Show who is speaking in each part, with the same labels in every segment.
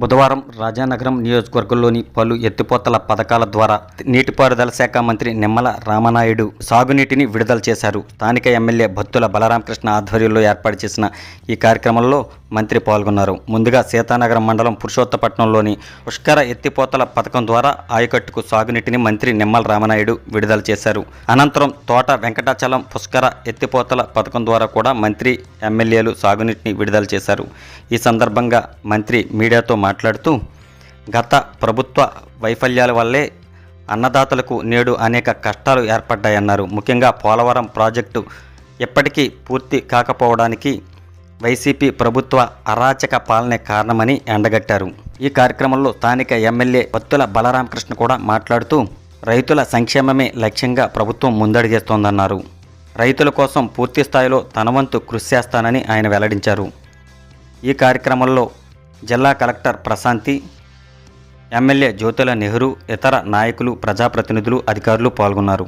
Speaker 1: బుధవారం రాజానగరం నియోజకవర్గంలోని పలు ఎత్తిపోతల పథకాల ద్వారా నీటిపారుదల శాఖ మంత్రి నిమ్మల రామనాయుడు సాగునీటిని విడుదల చేశారు. స్థానిక ఎమ్మెల్యే భత్తుల బలరామకృష్ణ ఆధ్వర్యంలో ఏర్పాటు చేసిన ఈ కార్యక్రమంలో మంత్రి పాల్గొన్నారు. ముందుగా సీతానగరం మండలం పురుషోత్తపట్నంలోని పుష్కర ఎత్తిపోతల పథకం ద్వారా ఆయకట్టుకు సాగునీటిని మంత్రి నిమ్మల రామనాయుడు విడుదల చేశారు. అనంతరం తోట వెంకటాచలం పుష్కర ఎత్తిపోతల పథకం ద్వారా కూడా మంత్రి ఎమ్మెల్యేలు సాగునీటిని విడుదల చేశారు. ఈ సందర్భంగా మంత్రి మీడియాతో మాట్లాడుతూ గత ప్రభుత్వ వైఫల్యాల వల్లే అన్నదాతలకు నేడు అనేక కష్టాలు ఏర్పడ్డాయన్నారు. ముఖ్యంగా పోలవరం ప్రాజెక్టు ఎప్పటికీ పూర్తి కాకపోవడానికి వైసీపీ ప్రభుత్వ అరాచక పాలనే కారణమని ఎండగట్టారు. ఈ కార్యక్రమంలో స్థానిక ఎమ్మెల్యే పత్తుల బలరామకృష్ణ కూడా మాట్లాడుతూ రైతుల సంక్షేమమే లక్ష్యంగా ప్రభుత్వం ముందడుగేస్తోందన్నారు. రైతుల కోసం పూర్తి స్థాయిలో తన వంతు కృషి చేస్తానని ఆయన వెల్లడించారు. ఈ కార్యక్రమంలో జిల్లా కలెక్టర్ ప్రశాంతి ఎమ్మెల్యే జ్యోతుల నెహ్రూ ఇతర నాయకులు ప్రజాప్రతినిధులు అధికారులు పాల్గొన్నారు.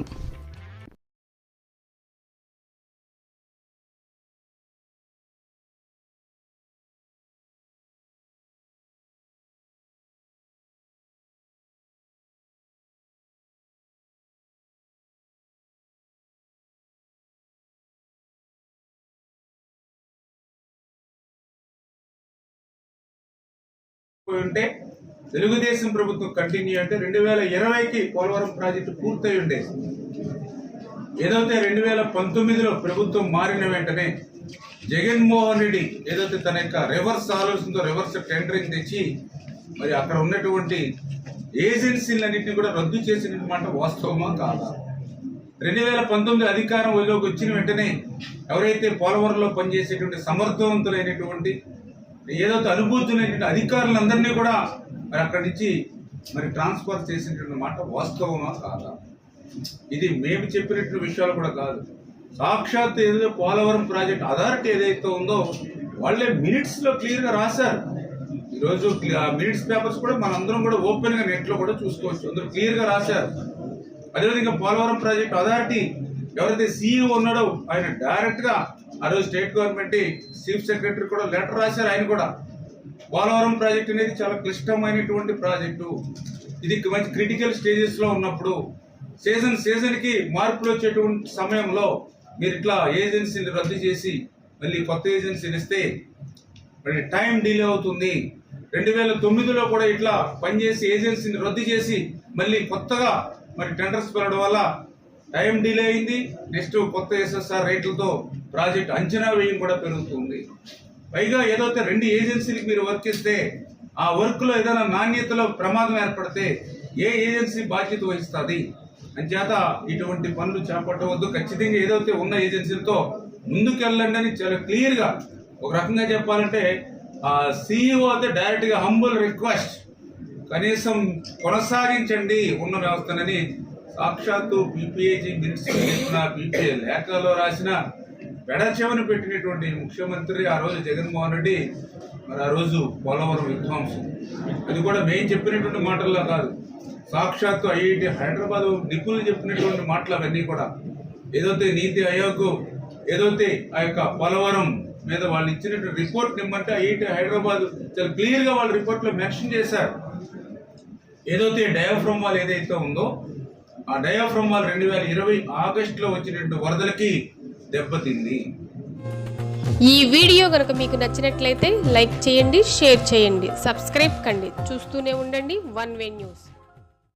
Speaker 2: ఉంటే తెలుగుదేశం ప్రభుత్వం కంటిన్యూ అంటే రెండు వేల ఇరవైకి పోలవరం ప్రాజెక్టు పూర్తయి ఉండేది. ఏదైతే రెండు వేల పంతొమ్మిదిలో ప్రభుత్వం మారిన వెంటనే జగన్మోహన్ రెడ్డి ఏదైతే తన యొక్క రివర్స్ ఆలోచనతో రివర్స్ టెండరింగ్ తెచ్చి మరి అక్కడ ఉన్నటువంటి ఏజెన్సీలన్నింటినీ కూడా రద్దు చేసిన మాట వాస్తవమా కాదా? రెండు వేల పంతొమ్మిది అధికారం వదిలోకి వచ్చిన వెంటనే ఎవరైతే పోలవరంలో పనిచేసేటువంటి సమర్థవంతులైనటువంటి ఏదైతే అనుభూతులైనటువంటి అధికారులందరినీ కూడా మరి అక్కడి నుంచి మరి ట్రాన్స్ఫర్ చేసినటువంటి మాట వాస్తవమా కాదా? ఇది మేము చెప్పినట్టు విషయాలు కూడా కాదు. సాక్షాత్ ఏదైతే పోలవరం ప్రాజెక్ట్ అథారిటీ ఏదైతే ఉందో వాళ్ళే మినిట్స్లో క్లియర్గా రాశారు. ఈరోజు మినిట్స్ పేపర్స్ కూడా మనందరం కూడా ఓపెన్గా నెట్లో కూడా చూసుకోవచ్చు. అందరూ క్లియర్గా రాశారు. అదేవిధంగా పోలవరం ప్రాజెక్ట్ అథారిటీ ఎవరైతే సీఈఓ ఉన్నాడో ఆయన డైరెక్ట్గా ఆ రోజు స్టేట్ గవర్నమెంట్ చీఫ్ సెక్రటరీ కూడా లెటర్ రాశారు ఆయన కూడా. పోలవరం ప్రాజెక్ట్ అనేది చాలా క్లిష్టమైనటువంటి ప్రాజెక్టు. ఇది మంచి క్రిటికల్ స్టేజెస్లో ఉన్నప్పుడు సీజన్ సీజన్కి మార్పులు వచ్చేటువంటి సమయంలో మీరు ఇట్లా ఏజెన్సీని రద్దు చేసి మళ్ళీ కొత్త ఏజెన్సీని ఇస్తే మరి టైం డిలే అవుతుంది. రెండు వేల తొమ్మిదిలో కూడా ఇట్లా పనిచేసి ఏజెన్సీని రద్దు చేసి మళ్ళీ కొత్తగా మరి టెండర్స్ పెరగడం వల్ల టైం డిలే అయింది. నెక్స్ట్ కొత్త ఎస్ఎస్ఆర్ రేట్లతో ప్రాజెక్ట్ అంచనా వ్యయం కూడా పెరుగుతుంది. పైగా ఏదైతే రెండు ఏజెన్సీలకు మీరు వర్క్ ఇస్తే ఆ వర్క్లో ఏదైనా నాణ్యతలో ప్రమాదం ఏర్పడితే ఏ ఏజెన్సీ బాధ్యత వహిస్తుంది? అంచేత ఇటువంటి పనులు చేపట్టవద్దు. ఖచ్చితంగా ఏదైతే ఉన్న ఏజెన్సీలతో ముందుకెళ్ళండి అని చాలా క్లియర్గా ఒక రకంగా చెప్పాలంటే ఆ సీఈఓ అయితే డైరెక్ట్గా హంబుల్ రిక్వెస్ట్ కనీసం కొనసాగించండి ఉన్న వ్యవస్థనని సాక్షాత్తు బీపీఏజీ మినిట్స్ చెప్పిన బీపీఏ లేఖలో రాసిన పెడచెవని పెట్టినటువంటి ముఖ్యమంత్రి ఆ రోజు జగన్మోహన్ రెడ్డి మరి ఆ రోజు పోలవరం విధ్వంసం. అది కూడా మేము చెప్పినటువంటి మాటల్లో కాదు. సాక్షాత్తు ఐఐటి హైదరాబాద్ నిపుణులు చెప్పినటువంటి మాటలు అవన్నీ కూడా. ఏదైతే నీతి ఆయోగ్ ఏదైతే ఆ యొక్క పోలవరం మీద వాళ్ళు ఇచ్చినటువంటి రిపోర్ట్ నిమ్మంటే ఐఐటి హైదరాబాద్ చాలా క్లియర్గా వాళ్ళ రిపోర్ట్లో మెన్షన్ చేశారు. ఏదైతే డయాఫ్రమ్ వాళ్ళు ఏదైతే ఉందో ఆ డయాఫ్రమ్ వాల్ రెండు వేల ఇరవై ఆగస్టులో వచ్చినటువంటి వరదలకి దెబ్బతింది.
Speaker 3: ఈ వీడియో కనుక మీకు నచ్చినట్లయితే లైక్ చేయండి షేర్ చేయండి సబ్స్క్రైబ్ కండి. చూస్తూనే ఉండండి వన్ వే న్యూస్.